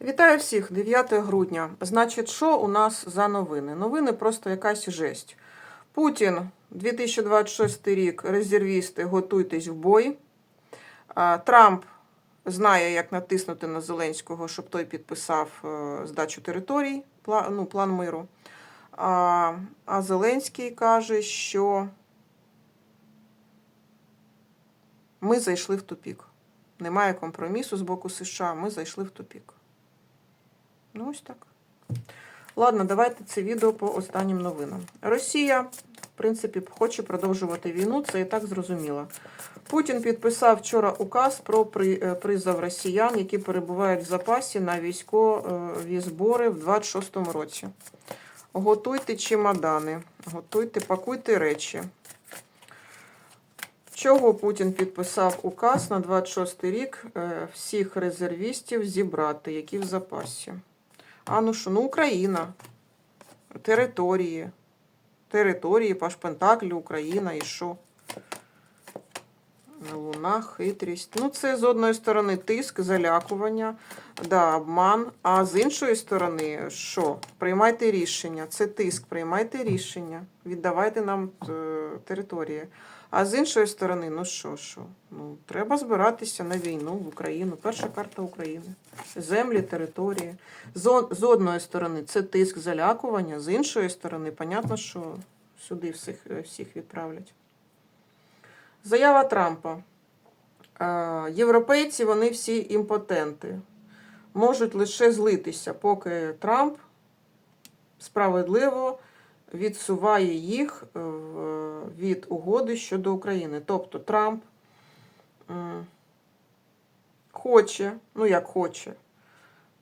Вітаю всіх, 9 грудня. Значить, що у нас за новини? Новини просто якась жесть. Путін, 2026 рік, резервісти, готуйтесь в бой. Трамп знає, як натиснути на Зеленського, щоб той підписав е, здачу територій, пла- ну, план миру. А Зеленський каже, що ми зайшли в тупік. Немає компромісу з боку США, ми зайшли в тупік. Ну, ось так. Ладно, давайте це відео по останнім новинам. Росія, в принципі, хоче продовжувати війну, це і так зрозуміло. Путін підписав вчора указ про е, призов росіян, які перебувають в запасі на військові збори в 26-му році. Готуйте чемодани, готуйте, пакуйте речі. Чого Путін підписав указ на 26 рік е, всіх резервістів зібрати, які в запасі? А ну що, ну Україна, території, території, Пашпентаклі, Україна і що? Луна, хитрість. Ну, це з одної сторони тиск, залякування, да, обман. А з іншої сторони, що? Приймайте рішення. Це тиск, приймайте рішення. Віддавайте нам е, території. А з іншої сторони, ну що, що? Ну, треба збиратися на війну в Україну. Перша карта України. Землі, території. З, одної сторони це тиск залякування, з іншої сторони, понятно, що сюди всіх, е, всіх відправлять. Заява Трампа. Е, Європейці вони всі імпотенти. Можуть лише злитися, поки Трамп справедливо відсуває їх е, від угоди щодо України. Тобто Трамп хоче, ну як хоче,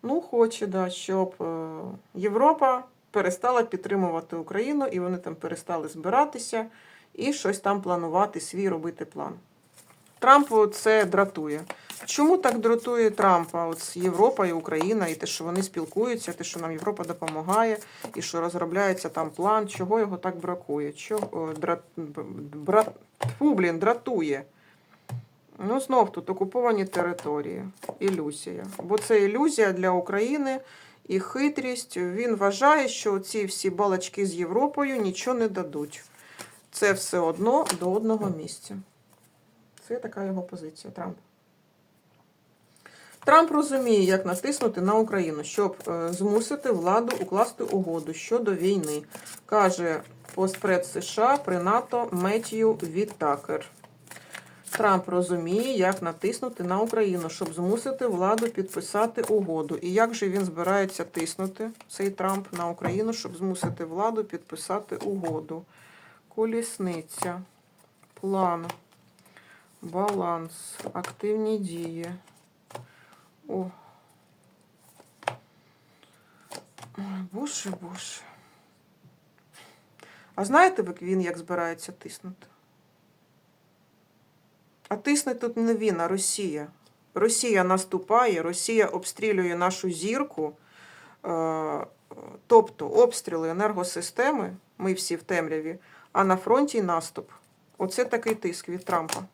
ну хоче, да, щоб е, Європа перестала підтримувати Україну, і вони там перестали збиратися і щось там планувати, свій робити план. Трампу це дратує. Чому так дратує Трампа? От Європа і Україна, і те, що вони спілкуються, те, що нам Європа допомагає, і що розробляється там план, чого його так бракує? Чого драт, брат, тьфу, блін, дратує. Ну, знов тут окуповані території. Ілюзія. Бо це ілюзія для України і хитрість. Він вважає, що ці всі балачки з Європою нічого не дадуть. Це все одно до одного місця. Це така його позиція Трампа. Трамп розуміє, як натиснути на Україну, щоб е, змусити владу укласти угоду щодо війни, каже постпред США при НАТО Меттью Віттакер. Трамп розуміє, як натиснути на Україну, щоб змусити владу підписати угоду. І як же він збирається тиснути цей Трамп на Україну, щоб змусити владу підписати угоду? Колісниця, план, баланс, активні дії. О. Боже, боже. А знаєте, ви, він як збирається тиснути? А тисне тут не він, а Росія. Росія наступає, Росія обстрілює нашу зірку. Е, Тобто обстріли енергосистеми, ми всі в темряві, а на фронті наступ. Оце такий тиск від Трампа.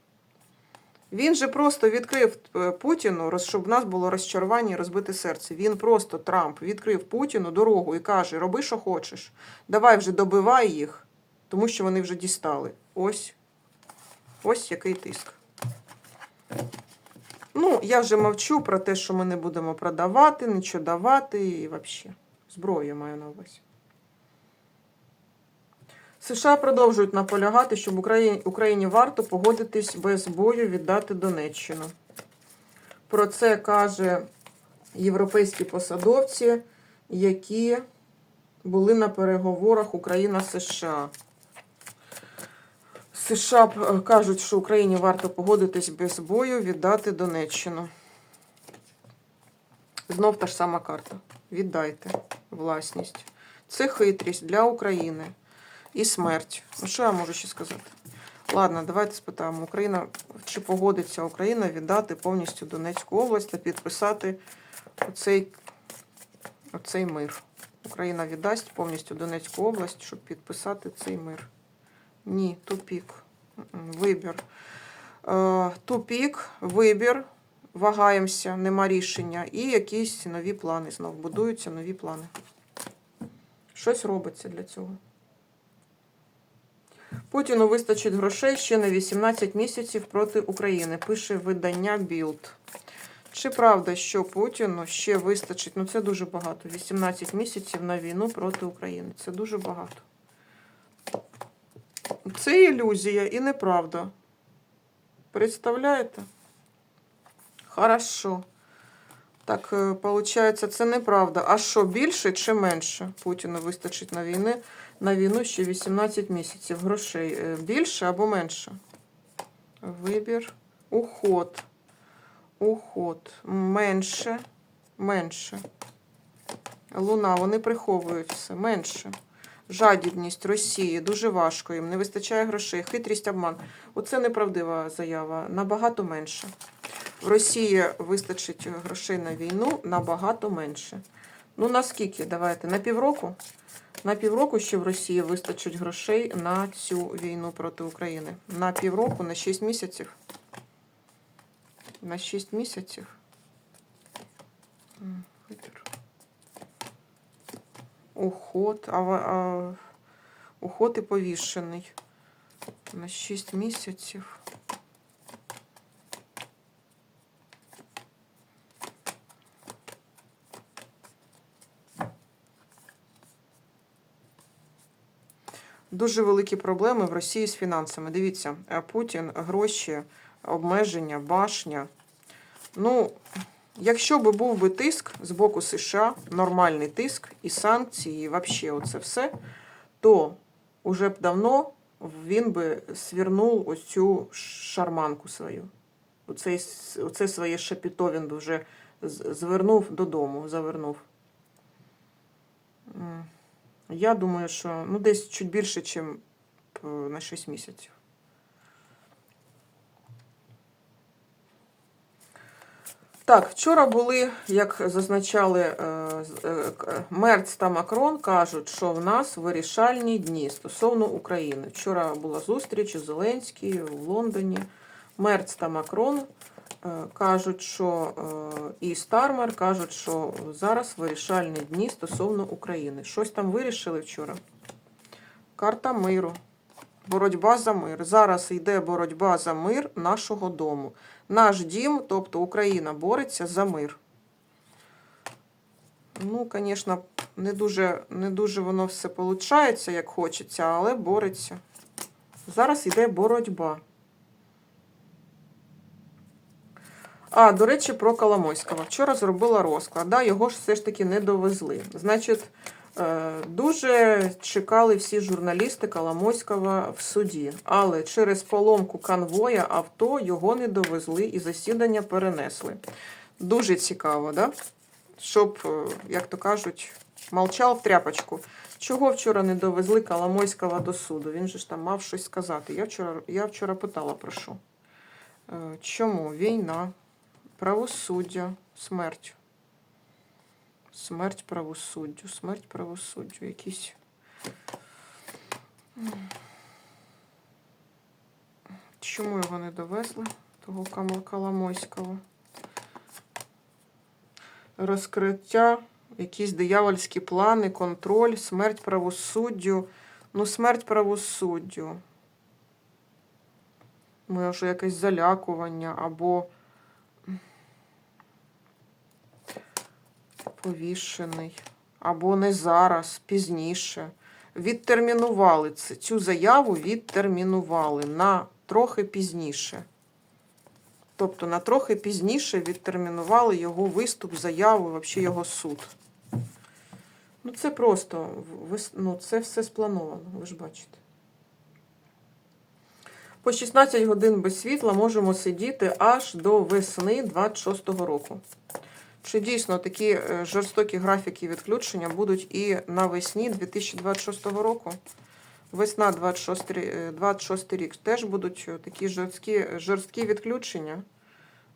Він же просто відкрив е, Путіну, щоб в нас було розчарування і розбите серце. Він просто Трамп відкрив Путіну дорогу і каже: роби, що хочеш. Давай вже добивай їх, тому що вони вже дістали. Ось. Ось який тиск. Ну, я вже мовчу про те, що ми не будемо продавати, нічого давати і взагалі. Зброю маю на увазі. США продовжують наполягати, щоб Україні, Україні варто погодитись без бою віддати Донеччину. Про це каже європейські посадовці, які були на переговорах Україна-США. США кажуть, що Україні варто погодитись без бою віддати Донеччину. Знов та ж сама карта. Віддайте власність. Це хитрість для України і смерть. Ну, що я можу ще сказати? Ладно, давайте спитаємо. Україна чи погодиться Україна віддати повністю Донецьку область та підписати оцей, оцей мир. Україна віддасть повністю Донецьку область, щоб підписати цей мир. Ні, тупік. Вибір. Е, Тупік, вибір. вагаємося, нема рішення, і якісь нові плани знов будуються нові плани. Щось робиться для цього. Путіну вистачить грошей ще на 18 місяців проти України, пише видання Білд. Чи правда, що Путіну ще вистачить? Ну це дуже багато. 18 місяців на війну проти України. Це дуже багато. Це ілюзія і неправда. Представляєте? Хорошо. Так, виходить, це неправда. А що, більше чи менше? Путіну вистачить на війни, на війну ще 18 місяців грошей. Е, Більше або менше? Вибір. Уход. Уход. Менше. Менше. Луна, вони приховують все. Менше. Жадібність Росії. Дуже важко їм. Не вистачає грошей. Хитрість, обман. Оце неправдива заява. Набагато менше. В Росії вистачить грошей на війну набагато менше. Ну, наскільки? Давайте. На півроку? На півроку ще в Росії вистачить грошей на цю війну проти України. На півроку, на 6 місяців. На 6 місяців. Уход. А, а, уход і повішений. На 6 місяців. Дуже великі проблеми в Росії з фінансами. Дивіться, е, Путін, гроші, обмеження, башня. Ну, якщо би був би тиск з боку США, нормальний тиск і санкції, і взагалі оце все, то уже б давно він би свірнув ось цю шарманку свою. Оце, оце своє шапіто він би вже звернув додому, завернув. Я думаю, що ну, десь чуть більше, ніж на 6 місяців. Так, вчора були, як зазначали е, е, Мерц та Макрон, кажуть, що в нас вирішальні дні стосовно України. Вчора була зустріч у Зеленській в Лондоні. Мерц та Макрон е, кажуть, що е, і Стармер кажуть, що зараз вирішальні дні стосовно України. Щось там вирішили вчора. Карта миру. Боротьба за мир. Зараз йде боротьба за мир нашого дому. Наш дім, тобто Україна, бореться за мир. Ну, звісно, не дуже, не дуже воно все виходить, як хочеться, але бореться. Зараз йде боротьба. А, до речі, про Коломойського. Вчора зробила розклад. Да, його ж все ж таки не довезли. Значить, е, дуже чекали всі журналісти Коломойського в суді. Але через поломку конвоя авто його не довезли і засідання перенесли. Дуже цікаво, да? Щоб, е, як то кажуть, мовчав в тряпочку. Чого вчора не довезли Коломойського до суду? Він же ж там мав щось сказати. Я вчора, я вчора питала про що. Е, Чому війна? Правосуддя, смерть. Смерть правосуддю, смерть правосуддю. Якісь. Чому його не довезли? Того Коломойського? Розкриття, якісь диявольські плани, контроль, смерть правосуддю. Ну, смерть правосуддю. Може, якесь залякування або. Повішений, або не зараз, пізніше. Відтермінували це, цю заяву відтермінували на трохи пізніше. Тобто на трохи пізніше відтермінували його виступ, заяву, взагалі його суд. Ну, це просто, ну, це все сплановано, ви ж бачите. По 16 годин без світла можемо сидіти аж до весни 26-го року. Чи дійсно такі е, жорстокі графіки відключення будуть і навесні 2026 року? Весна 26, е, 26 рік теж будуть е, такі жорсткі, жорсткі відключення?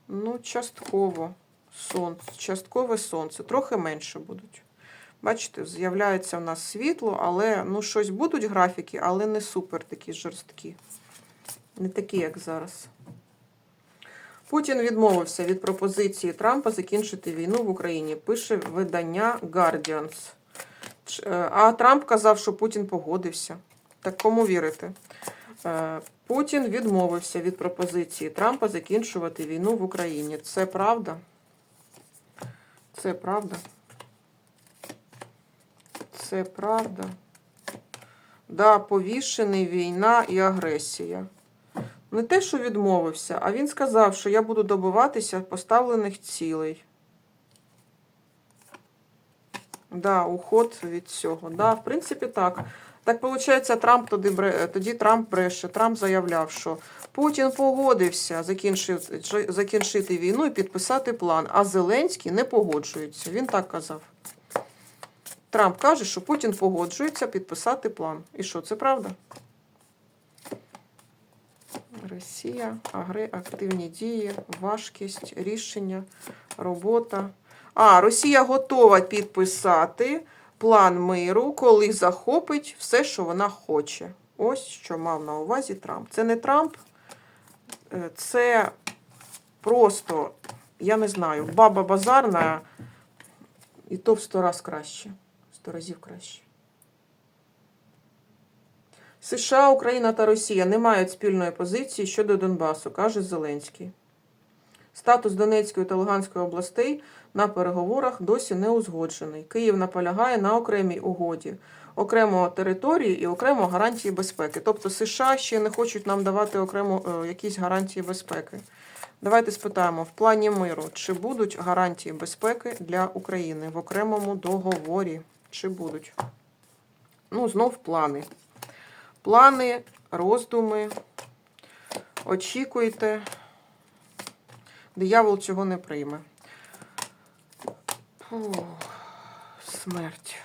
Ну, частково сонце, часткове сонце, трохи менше будуть. Бачите, з'являється в нас світло, але ну, щось будуть графіки, але не супер такі жорсткі. Не такі, як зараз. Путін відмовився від пропозиції Трампа закінчити війну в Україні. Пише видання Guardians. Е, А Трамп казав, що Путін погодився. Так кому вірити? Е, Путін відмовився від пропозиції Трампа закінчувати війну в Україні. Це правда? Це правда? Це правда? Да, повішений війна і агресія. Не те, що відмовився, а він сказав, що я буду добиватися поставлених цілей. Да, уход від цього. Да, в принципі, так. Так виходить, Трамп тоді, тоді Трамп бреше. Трамп заявляв, що Путін погодився закінчив, закінчити війну і підписати план, а Зеленський не погоджується. Він так казав. Трамп каже, що Путін погоджується підписати план. І що, це правда? Росія, агри, активні дії, важкість, рішення, робота. А, Росія готова підписати план миру, коли захопить все, що вона хоче. Ось що мав на увазі Трамп. Це не Трамп, е, це просто, я не знаю, баба базарна, і то в сто раз краще. Сто разів краще. США, Україна та Росія не мають спільної позиції щодо Донбасу, каже Зеленський. Статус Донецької та Луганської областей на переговорах досі не узгоджений. Київ наполягає на окремій угоді, окремо території і окремо гарантії безпеки. Тобто США ще не хочуть нам давати окремо е, якісь гарантії безпеки. Давайте спитаємо в плані миру, чи будуть гарантії безпеки для України в окремому договорі? Чи будуть? Ну, знов плани. Плани, роздуми. Очікуйте. Диявол цього не прийме. Фу, смерть.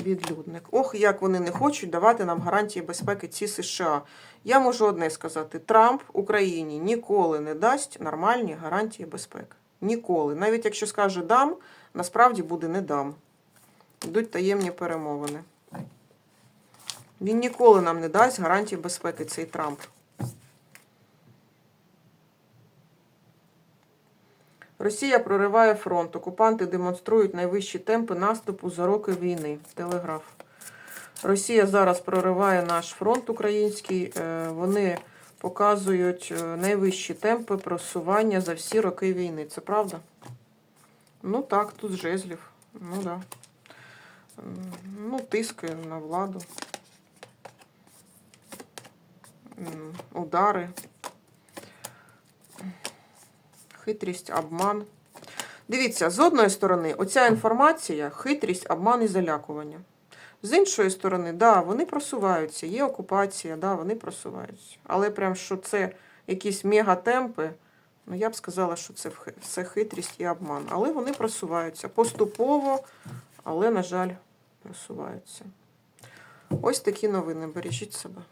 Відлюдник. Ох, як вони не хочуть давати нам гарантії безпеки ці США. Я можу одне сказати: Трамп Україні ніколи не дасть нормальні гарантії безпеки. Ніколи. Навіть якщо скаже дам, насправді буде не дам. Йдуть таємні перемовини. Він ніколи нам не дасть гарантії безпеки, цей Трамп. Росія прориває фронт. Окупанти демонструють найвищі темпи наступу за роки війни. Телеграф. Росія зараз прориває наш фронт український. Е, Вони показують е, найвищі темпи просування за всі роки війни. Це правда? Ну так, тут жезлів. Ну да. Ну, тиски на владу. Удари. Хитрість, обман. Дивіться, з одної сторони, оця інформація хитрість, обман і залякування. З іншої сторони, да, вони просуваються, є окупація, да, вони просуваються. Але прям що це якісь мегатемпи, ну я б сказала, що це все хитрість і обман. Але вони просуваються поступово, але, на жаль, просуваються. Ось такі новини. Бережіть себе.